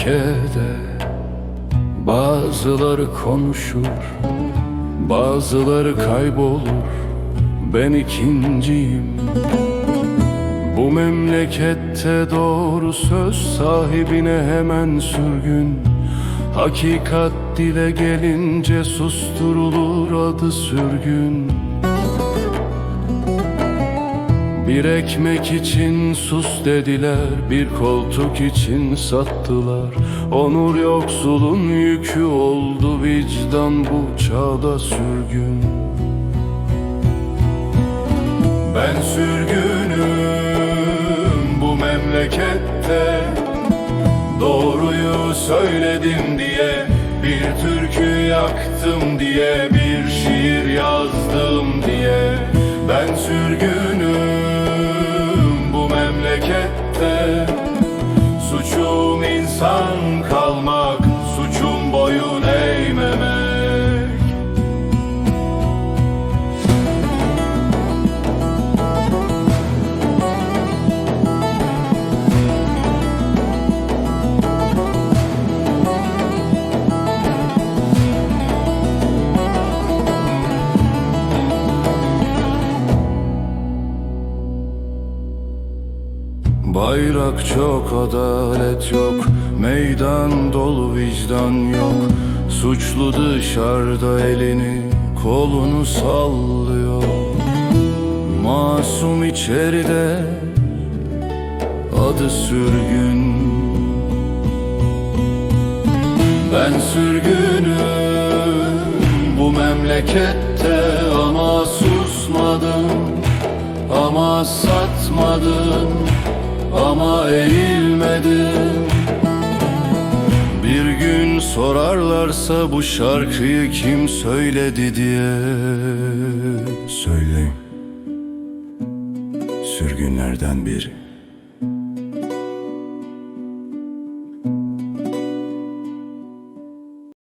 ülkede Bazıları konuşur Bazıları kaybolur. Ben ikinciyim. Bu memlekette doğru söz sahibine hemen sürgün. Hakikat dile gelince susturulur adı sürgün. Bir ekmek için sus dediler Bir koltuk için sattılar. Onur yoksulun yükü oldu Vicdan bu çağda sürgün. Ben sürgünüm bu memlekette Doğruyu söyledim diye Bir türkü yaktım diye Bir şiir yazdım diye. Ben sürgünüm boyuna Bayrak çok adalet yok. Meydan dolu vicdan yok. Suçlu dışarıda elini kolunu sallıyor. Masum içeride adı sürgün. Ben sürgünüm bu memlekette ama susmadım ama satmadım ama eğilmedim Bir gün sorarlarsa bu şarkıyı kim söyledi diye. Söyleyin Sürgünlerden biri